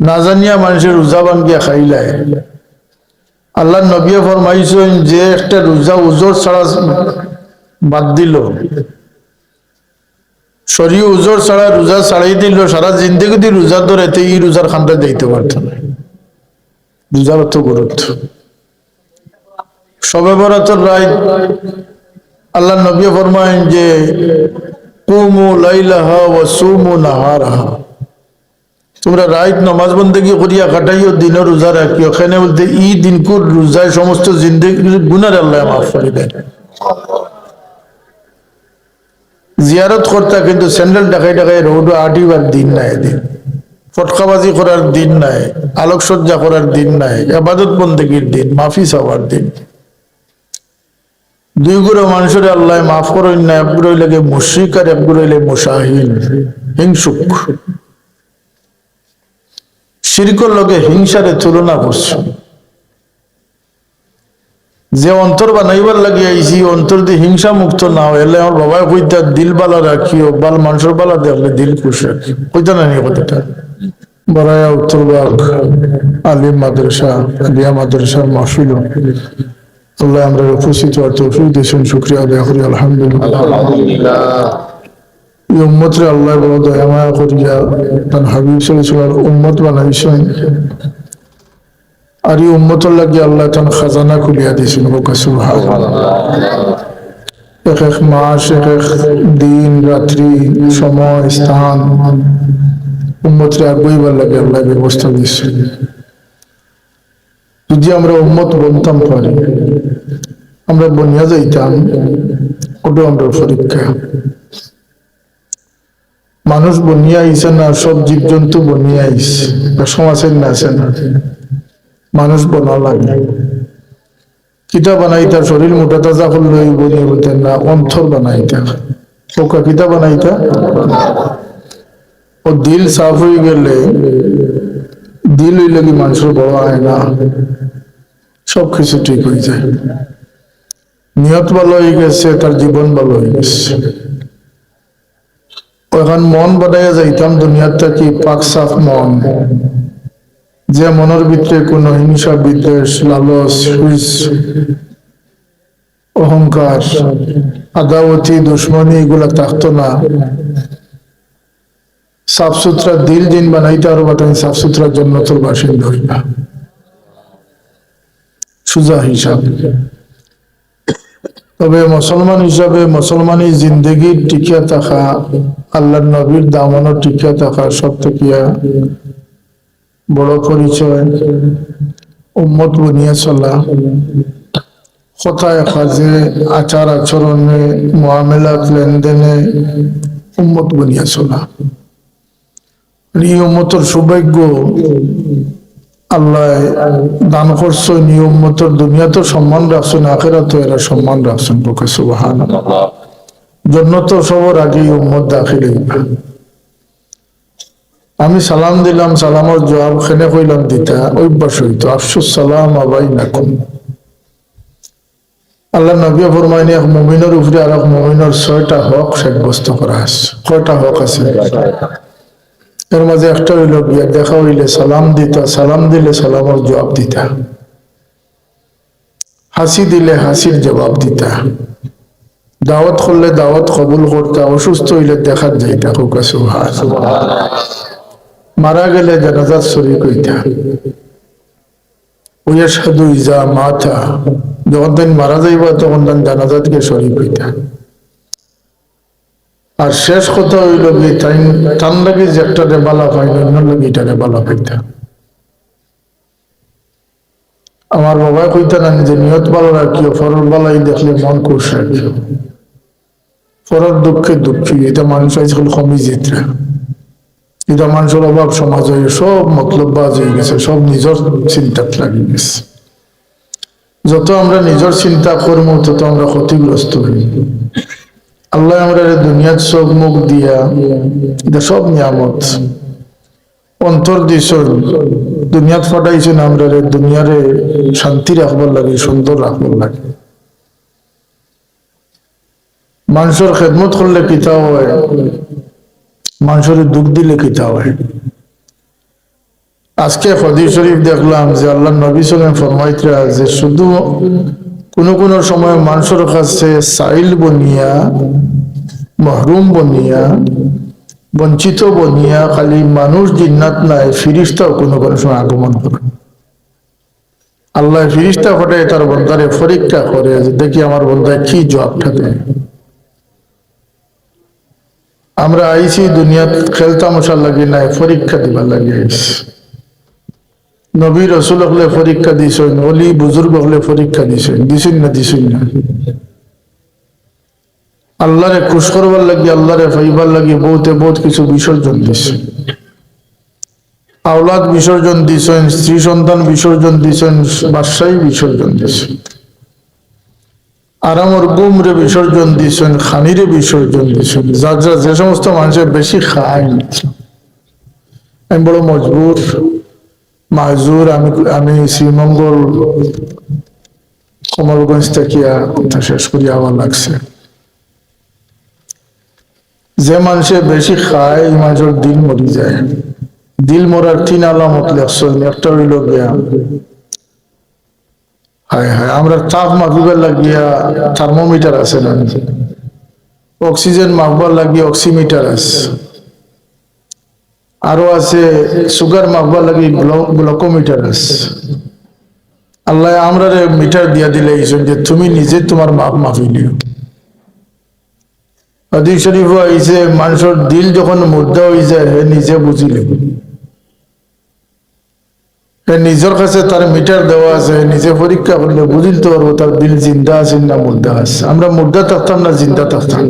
না জানিয়া মানুষের রোজা ভাঙ্গিয়া খাইলায় আল্লাহ নবিয়ে ফরমাইছেন যে একটা রোজা উজোর ছাড়া বাদ দিল। শরীর উজোর ছাড়া রোজা ছাড়াই দিল, সারা জিন্দগি দিয়ে রোজা ধরে এই রোজার খানটা দিতে পারত না। রোজার অত গুরুত্ব। সবে বরাতর রায় আল্লাহ নবী ফরমায়েন যে, কুমু লাইলাহা ওয়া সুমু নাহারাহা। তোমরা রাইত নমাজ বন্দেগি করিয়া কাটাইও দিনও রোজা রাখিও। এখানে বলতে ই দিনকুর রোজায় সমস্ত জিন্দগি গুনার আল্লাহ মাফ করে দেন জিয়ারত করতা কিন্তু স্যান্ডেল ডাকাই ডাকাই রোড আটিবার দিন নাই এদিন। ফটকাবাজি করার দিন নাই, আলোকসজ্জা করার দিন নাই, আবাদত বন্দেগীর দিন, মাফি চাওয়ার দিন। দুই গুলো মানুষের আল্লাহ মাফ করেন না, একগুলো লাগে আর এক হইলে মুসাহিন হিংসুক। শিরকর লোকে হিংসারে তুলনা করছে। যে অন্তর বানাইবার লাগি আইছি, অন্তর দিয়ে হিংসা মুক্ত না হইলে আমার বাবা কইতা, দিল বালা রাখিও, বাল মানুষের বালা দেখলে দিল খুশি রাখি। কইতা না নি কথাটা? বড়ায়া উত্তরবাগ আলিম মাদ্রাসা, আলিয়া মাদ্রাসার মাহফিল। আল্লাহ আমরা উপস্থিত হওয়ার তৌফিক দিয়েছেন, শুক্রিয়া আদায় করি আলহামদুলিল্লাহ। এই উম্মতরে আল্লাহ বড় দয়া, মায়া, করিয়া তার হাবিব উম্মত বানাইছেন। আর এই উম্মতর লাগি আল্লাহ তান খাজানা খুলিয়া দিয়েছেন এক এক মাস, এক এক দিন, রাত্রি, সময়, স্থান, উম্মতরে লাগে আল্লাহ ব্যবস্থা দিচ্ছেন যদি আমরা উম্মত বনতাম পারি, আমরা বনিয়া যাইতাম ওটা আমরা পরীক্ষা। মানুষ বনিয়া আইছে না, সব জীব জন্তু বনিয়া আইছে। সমাজের না আছে না। মানুষ বনা লাগে। কিতা বানাইতা? শরীর মোটা তাজা করলে বনি বলতেন না অন্তর বানাইতা। ওকা কিতা বানাইতা? ও দিল সাফ হয়ে গেলে, দিল হইলে কি মানুষের বড় হয় না? সব কিছু ঠিক হয়ে যায়। নিয়ত ভালো হয়ে গেছে, তার জীবন ভালো হয়ে গেছে। এখন মন বানাইয়া যাইতাম দুনিয়ার থাকি পাক সাফ মন? যে মনের ভিতরে কোনো হিংসা, বিদ্বেষ লালস অহংকার, আদাবতী, দুশ্মনী, এগুলা থাকতো না। সাফ সুতরা দিল দিন বানাইতে আরও বাতানি সাফ সুতরার জন্য তোর বাসিন্দা হইবা। সুজা হিসাব। তবে মুসলমান হিসাবে মুসলমানি জিন্দগি টিকিয়া থাকা আল্লাহ নবীর দামনও টিকিয়া থাকা সব থেকে বড় পরিচয়, উম্মত বনিয়া চলা। কথায় কাজে, আচার আচরণে মহামেলাত লেনদেনে উম্মত বনিয়া চলা। এই উম্মতর সৌভাগ্য আল্লাহ দান করছ, নিয়ম মতো দুনিয়া তো সম্মান রাখছেন আখেরা তো এরা সম্মান রাখছেন পক্ষে সুবাহান জন্য তো সবার আগে উম্মত দাখিল আমি সালাম দিলাম, সালামের জবাব খেনে কইলাম দিতা, অভ্যাস হইতো, আফসুস সালাম আবাই নাকুম আল্লাহ নবী ফরমাইনি, এক মুমিনের উপরে আর এক মুমিনের ছয়টা হক সাব্যস্ত করা আছে। কয়টা হক আছে? এর মাঝে একটা হইল, গিয়া দেখা হইলে সালাম দিতা, সালাম দিলে সালামের জবাব দিতা। হাসি দিলে হাসির জবাব দিতা। দাওয়াত করলে দাওয়াত কবুল করতা, অসুস্থ হইলে দেখার যাইতা হুকা মারা গেলে জানাজাত শরীর কইতা ওয়াশহাদু ইজা মাতা, যখন দিন মারা যাইবা, তখন তান জানাজাতকে শরীর কইতা আর শেষ কথা হইল কি, তাই টান লাগে যে একটা রে বালা পাই অন্য লাগে এটা রে বালা পাইতা আমার বাবা কইতা না যে নিয়ত ভালো রাখিও ফরর বালাই দেখলে মন খুশ রাখিও। ফরর দুঃখে দুঃখী, এটা মানুষ আজকাল কমি যেতরা এটা মানুষের অভাব, সমাজ হয়ে সব মতলব বাজ হয়ে গেছে, সব নিজের চিন্তাত লাগি গেছে। যত আমরা নিজের চিন্তা করব, তত আমরা ক্ষতিগ্রস্ত হই আল্লাহ আমরা দুনিয়ার সব মুখ দিয়া সব নিয়ামত। অন্তর দিছ দুনিয়াত ফাটাইছেন আমরা রে দুনিয়ারে শান্তি রাখবার লাগে, সুন্দর রাখবার লাগে। মানুষের খেদমত করলে কিতা হয়, মানুষের দুঃখ দিলে কিতা হয়। আজকে হদিস শরীফ দেখলাম যে আল্লাহ নবী সালাম ফরমাইতরা যে শুধু কোন কোন সময় মানুষের কাছে সাইল বনিয়া, মহরুম বনিয়া, বঞ্চিত বনিয়া, খালি মানুষ জিন্নাত নাই, ফিরিস্তাও কোনো কোনো সময় আগমন করে। আল্লাহ ফিরিস্তা ঘটে, তার বন্ধারে পরীক্ষা করে দেখি আমার বন্ধায় কি জবাবটা দেয় আমরা আইছি, দুনিয়াত খেলতামশা লাগি নাই, পরীক্ষা দিবার লাগে আইছি। নবী রসুল হলে পরীক্ষা দিছেন, অলি বুজুর্গ হলে পরীক্ষা দিছেন দিছেন না দিছেন না? আল্লাহরে খুশ করবার লাগি, আল্লাহরে ফাইবার লাগি বহুতে বহুত কিছু বিসর্জন দিছে। আওলাদ বিসর্জন দিছেন, স্ত্রী সন্তান বিসর্জন দিছেন, বাদশাহী বিসর্জন দিছেন আরামর গুমরে বিসর্জন দিছেন, খানিরে বিসর্জন দিছেন। যার যা যে সমস্ত মানুষের বেশি খায়। আমি বড় মজবুর মাজুর, আমি আমি শ্রীমঙ্গল কমলগঞ্জ থেকে শেষ করি আমার লাগছে। যে মানুষে বেশি খায়, এই মানুষের দিল মরি যায়। দিল মরার তিন আলামত লেখছেন একটা হইল গিয়া হায় হায়, আমরা তাপ মাপিবার লাগিয়া থার্মোমিটার আছে না? অক্সিজেন মাপবার লাগিয়ে অক্সিমিটার আছে। আরও আছে সুগার মাপবার লাগি গ্লুকোমিটার আছে আল্লাহ আমরা মিটার দিয়া দিলে এইসব যে তুমি নিজে তোমার মাপ মাপি নিও। হাদিস শরীফ মানুষের দিল যখন মুদ্রা হয়ে যায়, হে নিজে বুঝি লিব হে নিজের কাছে তার মিটার দেওয়া আছে নিজে পরীক্ষা করলে বুঝিতে পারব তার দিল জিন্দা আছে না মুদ্রা আছে। আমরা মুদ্রা থাকতাম না জিন্দা থাকতাম।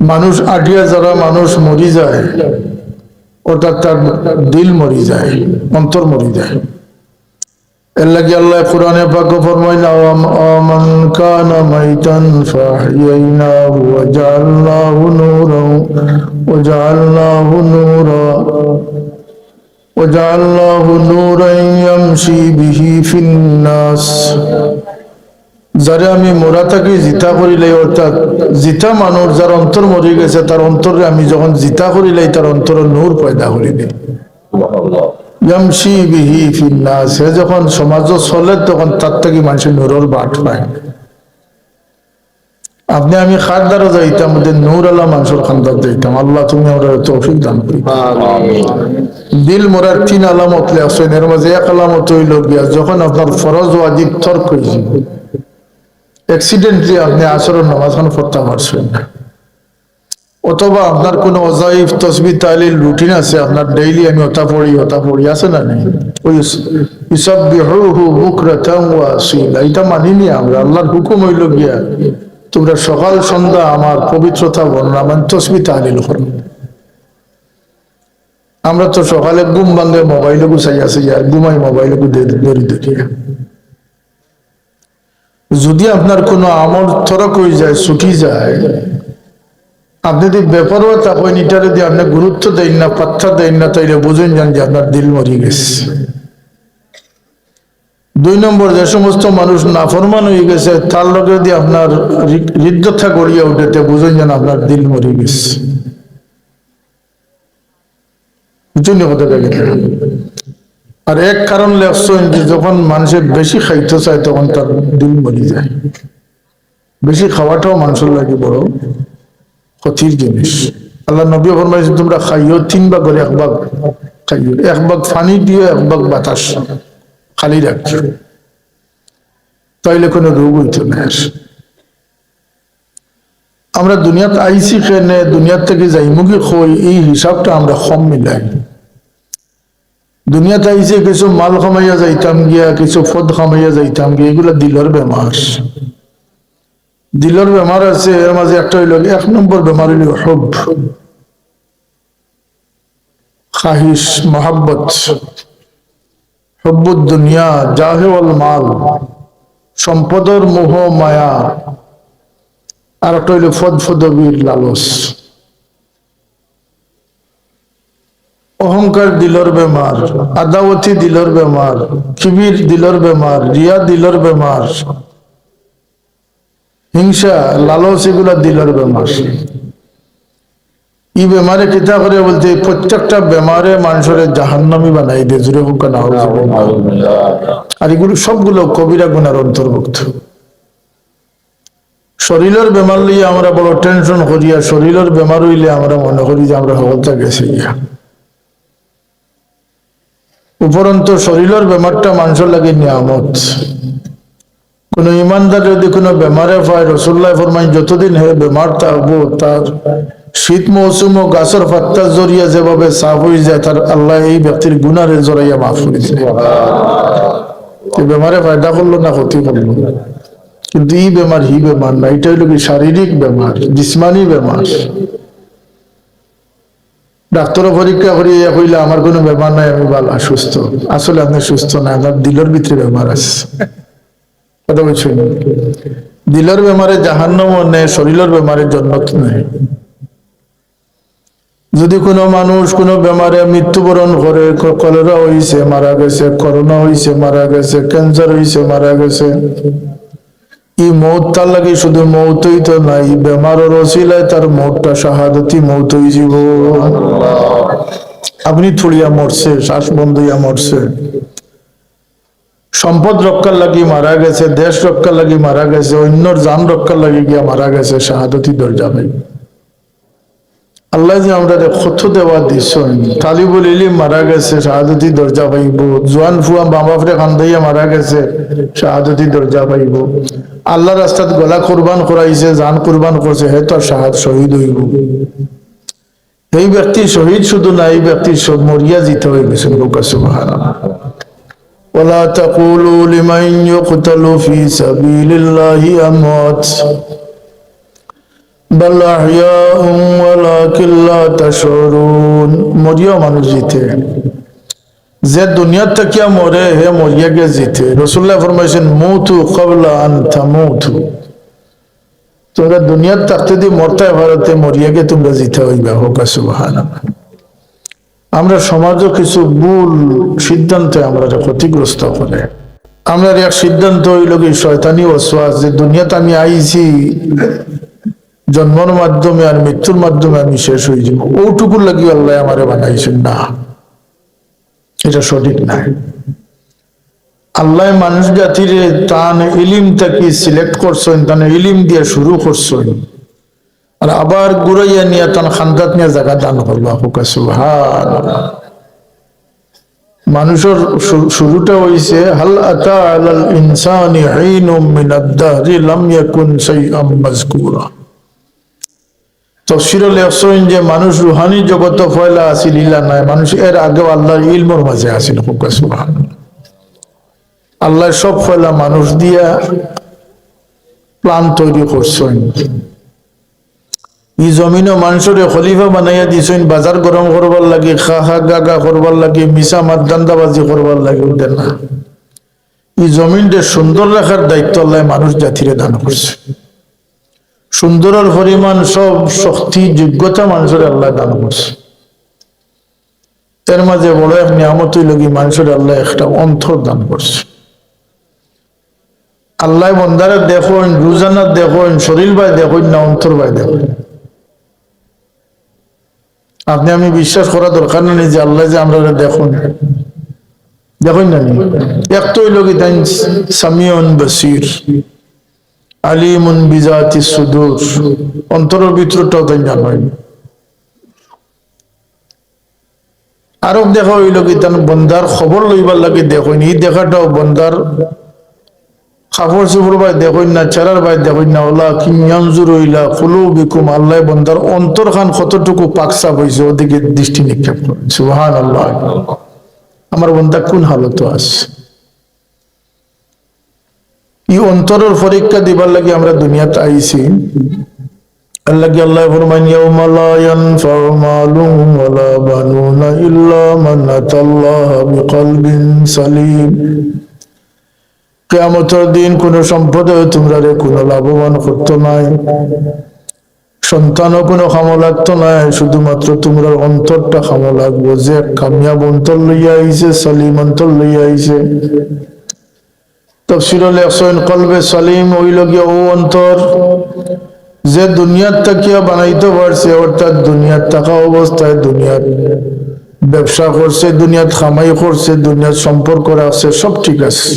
মানুষ আটিয়া যারা মানুষ মরি যায় অর্থাৎ তার দিল মরি যায় অন্তর মরি যায় এর লাগি আল্লাহ কোরআনে পাক ফরমাইন আমান কানা মাইতান ফাহইনাহু ওয়া জাআলনাহু নূরান ওয়া জাআলনাহু নূরা وجعلناه نورا يمشي به في الناس যারা আমি মোরা থাকি জিতা করিলাই অর্থাৎ জিতা মানুষ যার অন্তর মরি গেছে তার অন্তরে আমি যখন জিতা করিলাই তার অন্তর নূর পয়দা করি দিই বিহি সে যখন সমাজ চলে তখন তার থেকে মানুষের নূরের বাট পায়। আপনি আমি খারদারও যাইতাম নূর আল্লাহ মানুষের খান্দার যাইতাম আল্লাহ তুমি আমরা তৌফিক দান করি দিল মোরার তিন আলামত লেখছেন এর মাঝে এক আলামত হইল গিয়া যখন আপনার ফরজ ওয়াজিব তর্ক হয়েছে অ্যাক্সিডেন্টলি আপনি আসরের নামাজ খান পারছেন অথবা আপনার কোনো অজাইফ, তসবি, তালিল রুটিন আছে, আপনার ডেইলি আমি ওটা পড়ি ওটা পড়ি, আছে না নেই? ওই ইসব বিহু বুকরাতাম ওয়া আসিলা। এটা মানিনি আমরা, আল্লাহর হুকুম হইল গিয়া, তোমরা সকাল, সন্ধ্যা আমার পবিত্রতা বর্ণনা মানে তসবি, তালিল করো। আমরা তো সকালে ঘুম ভাঙে মোবাইলে গুছাই আছে আর ঘুমাই মোবাইলে দড়ি দড়িয়া যদি আপনার কোনো আমল থরক হয়ে যায়, ছুটি যায়, আপনি যদি বেপরোয়া থাকেন যদি আপনি গুরুত্ব দেন না, পাত্তা দেন না, তাইলে বুঝেন যান যে আপনার দিল মরি গেছে। দুই নম্বর, যে সমস্ত মানুষ নাফরমান হয়ে গেছে, তার লগে যদি আপনার হৃদয়তা গড়িয়ে উঠেতে বুঝেন যেন আপনার দিল মরি গেছে। কথাটা আর এক কারণ লেখছেন যে যখন মানুষের বেশি খাইতে চায়, তখন তার দিল মরি যায়। বেশি খাওয়াটাও মানুষের লাগে বড় ক্ষতির জিনিস। আল্লাহ নবী ফরমাইছে, তোমরা খাইও, তিন ভাগ এক ভাগ খাইও। এক ভাগ পানি দিও, এক ভাগ বাতাস খালি রাখছো তাইলে কোনো রোগ হইতো না আমরা দুনিয়াত আইসি কেনে, দুনিয়ার থেকে যাই মুখে খই, এই হিসাবটা আমরা কম মিলাই। দুনিয়াতে আইসে কিছু মাল খামাইয়া যাইতাম গিয়া, কিছু ফদ খামাইয়া যাইতাম গিয়া, এগুলা দিলর বেমার। দিলর বেমার আছে, এর মাঝে একটা হইল এক নম্বর বেমার হইল হব। খাহিস মোহাব্বত। হব্বুদ দুনিয়া, জাহেওয়াল মাল। সম্পদের মোহ, মায়া। আর একটা হইল ফদ ফদবির লালস। অহংকার দিলর বেমার, আদাওয়াতি দিলর বেমার কিবির দিলর বেমার, রিয়া দিলর বেমার, হিংসা, লালস এগুলা দিলর বেমার। ই বেমারে কিতা করে বলতে প্রত্যেকটা বেমারে মানুষের জাহান্নামি বানাই দে, জুড়ে হোক না। আর এগুলো সবগুলো কবিরা গুনার অন্তর্ভুক্ত। শরীরের বেমার লইয়া আমরা বড় টেনশন করিয়া, শরীরের বেমার হইলে আমরা মনে করি যে আমরা হলতা গেছি গিয়া। উপরন্ত শরীরের বেমারটা মানুষের লাগে নিয়ামত। কোন ইমানদার যদি কোনো বেমারে পায় রসুল্লাহ ফরমাই যতদিন হে বেমার থাকব তার শীত মৌসুম ও গাছের পাত্তার জরিয়া যেভাবে সাফ হয়ে যায় তার আল্লাহ এই ব্যক্তির গুনারে জড়াইয়া মাফ করে দিলে এই বেমারে ফায়দা করল না ক্ষতি করল? কিন্তু এই বেমার হি বেমার না এটা হইল কি শারীরিক বেমার জিসমানি বেমার। ডাক্তারও পরীক্ষা করিয়া কইলে, আমার কোনো বেমার নাই, আমি ভালো সুস্থ। আসলে আপনি সুস্থ না, আপনার দিলের ভিতরে বেমার আছে। কথা বলছেন দিলের বেমারে জাহান্নম নেই শরীরের বেমারে জন্নত নেই যদি কোনো মানুষ কোনো বেমারে মৃত্যুবরণ করে কলেরা হইছে, মারা গেছে, করোনা হইছে, মারা গেছে ক্যান্সার হইছে, মারা গেছে ই মৌত তার লাগে শুধু মৌতই তো নাই বেমার রসিলায় তার মৌতটা শাহাদতি মৌতই জীব আপনি থুড়িয়া মরছে শ্বাস বন্ধ হইয়া মরছে। সম্পদ রক্ষার লাগি মারা গেছে, দেশ রক্ষার লাগি মারা গেছে, অন্যর জান রক্ষার লাগি গিয়া মারা গেছে, শাহাদতি দরজা ভাই আল্লাহ যে আমরা কত দেওয়া দিছেন তালিবুল ইলিম মারা গেছে শাহাদতি দরজা পাইব জোয়ান ফুয়া বাবাফরে কান্দাইয়া মারা গেছে শাহাদতি দরজা পাইব আল্লাহ রাস্তাত গলা কুরবান করাইছে জান কুরবান করছে হে তো শাহাদ শহীদ হইব এই ব্যক্তি শহীদ শুধু না এই ব্যক্তি সব মরিয়া জিতে হয়ে গেছেন লোক সুবহানাল্লাহ ولا تقولوا لمن يقتل في سبيل الله أموات বল মরিয়াও মানুষ জিতে। যে দুনিয়ার থেকে মরে, হে মরিয়াকে জিতে। রসুল্লাহ ফরমাইছেন মুথু কবলা আনথা মুথু তোমরা দুনিয়ার থাকতে দিয়ে মরতে ভারতে মরিয়াকে তোমরা জিতে হইবা। হোক আমরা সমাজও কিছু ভুল সিদ্ধান্তে আমরা ক্ষতিগ্রস্ত করে। আমরা এক সিদ্ধান্ত হইল কি, শয়তানি ওসওয়াস যে দুনিয়াতে আমি আইছি জন্মর মাধ্যমে আর মৃত্যুর মাধ্যমে আমি শেষ হয়ে যাব। ওটুকুর লাগি আল্লাহ আমারে বানাইছেন না। এটা সঠিক নাই আল্লাহ মানুষ জাতির তান ইলিম তাকে সিলেক্ট করছেন, তান ইলিম দিয়ে শুরু করছেন। আর আবার গুড়াইয়া নিয়ে তান খান্দাত নিয়ে জায়গা দান হুকা সুবহান মানুষের শুরুটা হইছে, হাল আতা আলাল ইনসানি হিনুম মিন আদ-দাহরি লাম ইয়াকুন শাইআম মাযকুরা। তফসিরুল লেখছেন যে মানুষ রুহানি জগত ফয়লা আছিল ইলা নাই। মানুষ এর আগে আল্লাহর ইলমর মাঝে হুকা সুবহান আল্লাহ সব ফয়লা মানুষ দিয়া প্লান তৈরি করছেন। ই জমিনও মানুষরে খলিফা বানাইয়া দিছেন, বাজার গরম করবার লাগে খা খা গা গা করবার লাগে মিশা মাত দান্দাবাজি করবার লাগে ওদের না। ই জমিনটা সুন্দর রাখার দায়িত্ব আল্লাহ মানুষ জাতিরে দান করছে। সুন্দরের পরিমাণ সব শক্তি, যোগ্যতা মানুষের আল্লাহ দান করছে। এর মাঝে বড় এক নিয়ামত কি মানুষের আল্লাহ একটা অন্তর দান করছে। আল্লাহ বন্দারে দেখুন রোজানা দেখুন, শরীর বাই দেখুন না, অন্তর বাই দেখুন। আপনি আমি বিশ্বাস করা দরকার নেই যে আল্লাহ যে আমরা দেখুন। দেখুন না? এক তো কি তাই সামিউন বসির। আলিমুন বিজাতি সুদূর। অন্তরের ভিতরটাও তাই জানেন আরও দেখা হইল কি তান বন্দার খবর লইবার লাগে দেখুন এই দেখাটাও বন্দার কাপড় চোপড় ভাই দেখুন না চেরার ভাই দেখুন না। ওলা কি ইয়ানজুর হইলা ফুলু বিকুম আল্লাহ বন্দার অন্তর খান কতটুকু পাকসাপ হয়েছে ওদিকে দৃষ্টি নিক্ষেপ করেন। সুহান আল্লাহ আমার বন্দা কোন হালত আছে? এই অন্তরের পরীক্ষা দিবার লাগে আমরা দুনিয়াতে আইছি। কোন সম্পদে নাই। কোনো শুধুমাত্র তোমরা অন্তরটা খামো যে কামিয়াব অন্তর লইয়া আইছে, সালিম অন্তর লইয়া আইছে। তফসিরুল ইহসান কলবে সালিম ওইল গিয়া ও অন্তর। যে দুনিয়ার তাকিয়া বানাইতে পারছে, অর্থাৎ দুনিয়ার থাকা অবস্থায় দুনিয়ার ব্যবসা করছে দুনিয়াত খামাই করছে, দুনিয়ার সম্পর্ক রাখছে, সব ঠিক আছে।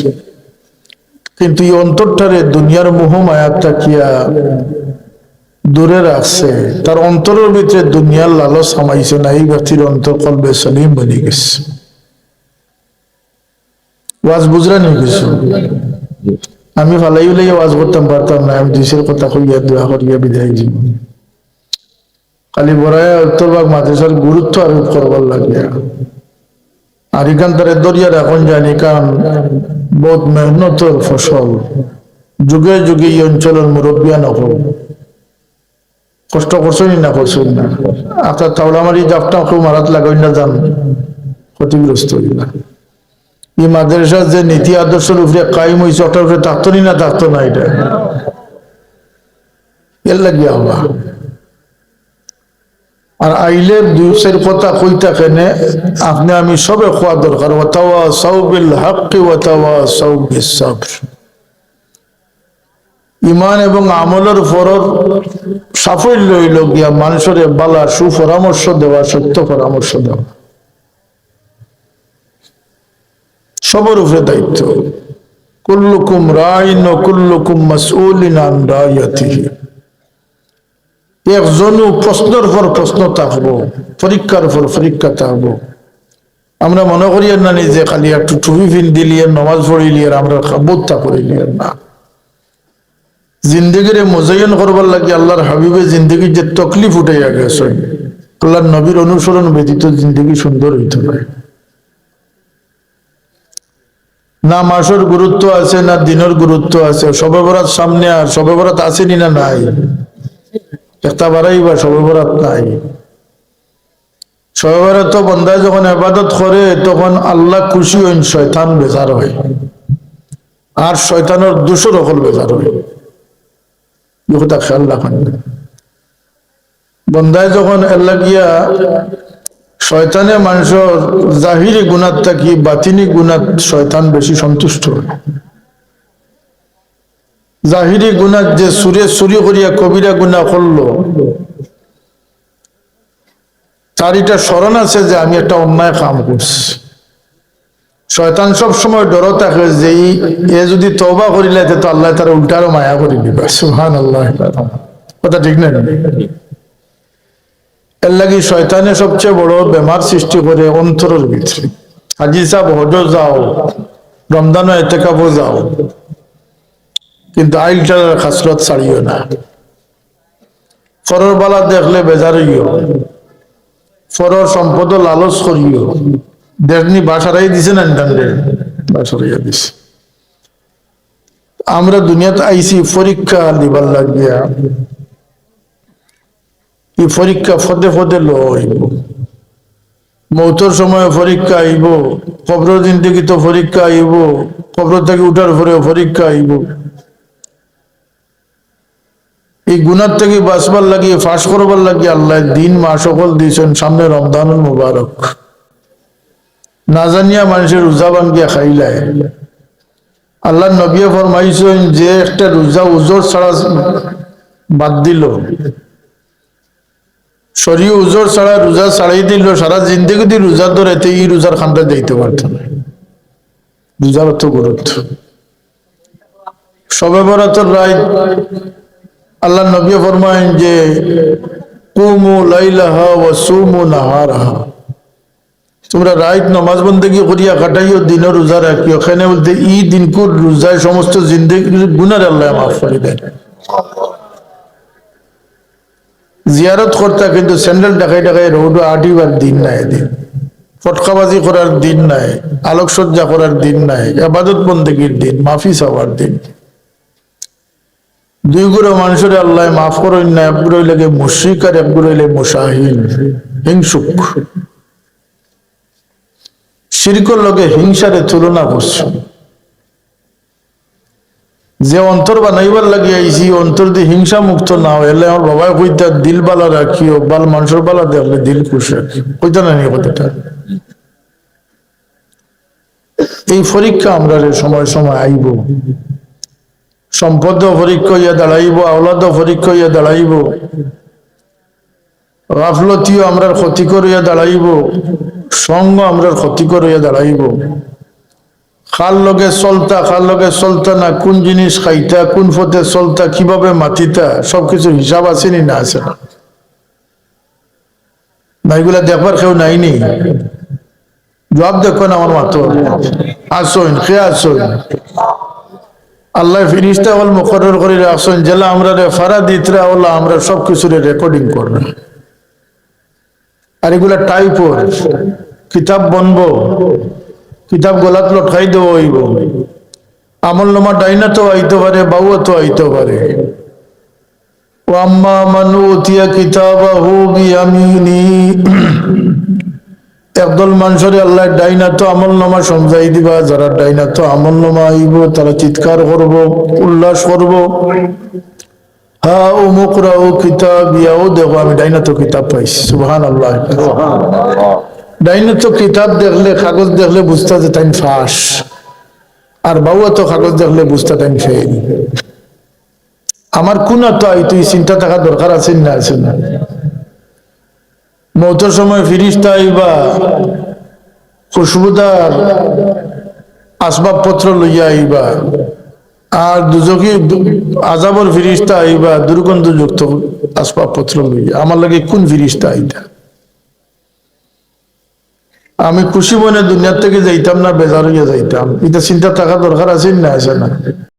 কিন্তু এই অন্তরটারে দুনিয়ার মোহ মায়ার তাকিয়া দূরে রাখছে। তার অন্তরের ভিতরে দুনিয়ার লালস হামাইছে না, এই ব্যক্তির অন্তর কলবে সলিম বনি গেছে। ওয়াজ বুঝরা নিয়ে গেছো। আমি ভালাই হলে ওয়াজ করতাম, পারতাম না। আমি দুইশের কথা কইয়া, দোয়া করিয়া বিদায় দিব খালি বড়ায় উত্তরবাগ মাদ্রাসার গুরুত্ব আরোপ করবার লাগে। আর এখান তারে দরিয়ার এখন জানি, কারণ বহুত মেহনতর ফসল। যুগে যুগে এই অঞ্চলের মুরব্বিয়া নকল। কষ্ট করছেন না করছেন না। আপনার তাওলা মারি জাপটা কেউ মারাত লাগাই না যান। ক্ষতিগ্রস্ত হইল এই মাদ্রাসার যে নীতি আদর্শের উপরে কায়েম হয়েছে ওটার উপরে থাকতো না থাকতো না এটা? এর লাগিয়া হবা আর আইলে দুসের কথা কইতা কেনে আপনি আমি সবে খোয়া দরকার। ওয়াতাওয়া সাউবিল হাক্কি ওয়াতাওয়া সাউবিস সাবর। ইমান এবং আমলের ফরর সাফল্য হইল গিয়া মানুষের বালা সুপরামর্শ দেওয়া, সত্য পরামর্শ দেওয়া। সবার উপরে দায়িত্ব। কুল্লুকুম রাইন কুল্লুকুম মাসউলিন আন রায়াতিহি একজনও প্রশ্নের পর প্রশ্ন থাকব, পরীক্ষার পর পরীক্ষা থাকব। আমরা মনে করি না নিজে খালি একটু টুপি ফিন দিলিয়ে নমাজ পড়িলি আর আমরা বোধটা করিলি না। জিন্দগিরে মোজাইন করবার লাগে আল্লাহর হাবিবে জিন্দগির যে তকলিফ উঠাইয়া গেছে। আল্লাহর নবীর অনুসরণ ব্যতীত জিন্দগি সুন্দর হইতে পারে। না মাসের গুরুত্ব আছে, না দিনের গুরুত্ব আছে। সবে বরাত সামনে আর, সবে বরাত আসেনি না নাই? একটা বাড়াই বা সবে বরাত নাই। সবে তো বন্ধায় যখন আবাদত করে, তখন আল্লাহ খুশি হইন, শয়তান বেজার হয়। আর শয়তানের দুশো রকল বেজার হয়। খেয়াল রাখেন বন্ধায় যখন এল্লা গিয়া শয়তানে মানুষের জাহিরি গুণাত থাকি বাতিনি গুণাত শয়তান বেশি সন্তুষ্ট। হয় জাহিরি গুণাত যে সুরে সুরি করিয়া কবিরা গুণা করল তার এটা স্মরণ আছে যে আমি একটা অন্যায় কাম করছি। শয়তান সব সময় ডর থাকে যে এ যদি তবা করিলে তো আল্লাহ তার উল্টারও মায়া করে দিবা। সুহান আল্লাহ কথা ঠিক না? এর লাগি শয়তানে সবচেয়ে বড় বেমার সৃষ্টি করে অন্তরের ভিতরে। হাজি সাহেব হজ যাও রমজানও এতে যাও, কিন্তু আইলটার খাসরত ছাড়িও না। ফরর বালা দেখলে বেজার হইও ফরর সম্পদ লালস করিও। দেখনি বাসারাই দিছে না ইন্টারনেটে, বাসারাইয়া দিছে। আমরা দুনিয়াতে আইসি পরীক্ষা দিবার লাগিয়া। এই পরীক্ষা ফদে ফদে লইব মৌতর সময় পরীক্ষা আইব কবর দিন থেকে তো পরীক্ষা আইব কবর থেকে উঠার পরে পরীক্ষা আইব। এই গুণার থেকে বাঁচবার লাগিয়ে, ফাঁস করবার লাগিয়ে আল্লাহ দিন মা সকল দিয়েছেন সামনে রমদানুল মুবারক। না জানিয়া মানুষের রোজা বাঙ্গিয়া খাইলায়। আল্লাহ নবিয়া ফরমাইছেন, যে একটা রোজা উজোর ছাড়া বাদ দিল। শরীর উজোর ছাড়া রোজা ছাড়াই দিল, সারা জিন্দগি দিয়ে রোজা ধরে, তো এই রোজার খানটা দিতে পারত না। রোজার অত গুরুত্ব। সবে বরাতর রায় আল্লাহ নবী ফরমায়েন যে, কুমু লাইলাহা ওয়া সুমু নাহারাহা। তোমরা রাইত নমাজ বন্দেগি করিয়া কাটাইও দিনের রোজা রাখিও। ওখানে বলতে ই দিনকুর রোজায় সমস্ত জিন্দগি গুনার আল্লাহ মাফ করে দেন জিয়ারত করতা কিন্তু স্যান্ডেল ডাকাই ডাকাই রোড আটিবার দিন নাই এদিন। ফটকাবাজি করার দিন নাই, আলোকসজ্জা করার দিন নাই, আবাদত বন্দেগীর দিন মাফি চাওয়ার দিন। দুই গুলো মানুষের আল্লাহ মাফ করেন না, একগুলো লাগে মুশরিক আর এক হইলে মুসাহিন হিংসুক। শিরকর লোকে হিংসারে তুলনা করছে। যে অন্তর বানাইবার লাগে আইছি, অন্তর দিয়ে হিংসা মুক্ত না হয় এলে আমার বাবা কইতা, দিল বালা রাখিও, বাল মানুষের বালা দেখলে দিল খুশ রাখি। কইতা না নিয়ে কথাটা? এই পরীক্ষা আমরা সময় সময় আইব, সম্পদ পরীক্ষা হইয়া দাঁড়াইব আওলাদ পরীক্ষা হইয়া দাঁড়াইব, গাফলতিও আমরার ক্ষতি করিয়া দাঁড়াইব, সঙ্গ আমরার ক্ষতি করিয়া দাঁড়াইব। খার লগে চলতা খার লগে চলতা না, কোন জিনিস খাইতা, কোন পথে চলতা, কীভাবে মাতিতা সবকিছু হিসাব আছে নি না আছে না? এগুলা দেখবার কেউ নাই নি? জবাব দেখো না আমার মাতো। আসইন খে আসইন? আল্লাহ ফিরিস্তা হল মুখর করে রাখছেন জেলা আমরা রে ফারা দিতরা হল আমরা সব কিছু রেকর্ডিং করবে। আর এগুলা টাইপর কিতাব বনবো। কিতাব গলাত লটকাই দেবো হইব। আমল নামা ডাইনা তো আইতে পারে বাবু তো আইতে পারে। একদল মানুষের আল্লাহ ডাইনা তো আমল নামা দিবা, যারা ডাইনা তো আমল নামা আইব, তারা চিৎকার করব, উল্লাস করব। হা ও মুকরা ও কিতাব ইয়াও দেখো, আমি ডাইনা তো কিতাব পাইছি সুবহান আল্লাহ ডাইনা তো কিতাব দেখলে, কাগজ দেখলে বুঝতে যে টাইম ফাঁস। আর বাবু তো কাগজ দেখলে বুঝতে টাইম ফেল আমার কোন তো তুই চিন্তা থাকা দরকার আছে না আছে না। মৌতের সময় ফিরিস্তা খুশবুদার আসবাবপত্র লইয়া আইবা, আর দুজকি আজাবর ফিরিস্তা আইবা, দুর্গন্ধযুক্ত আসবাবপত্র লইয়া। আমার লাগে কোন ফিরিস্তা আইতা? আমি খুশি মনে দুনিয়ার থেকে যাইতাম না, বেজার হইয়া যাইতাম। এটা চিন্তা থাকা দরকার আছে না আছে না?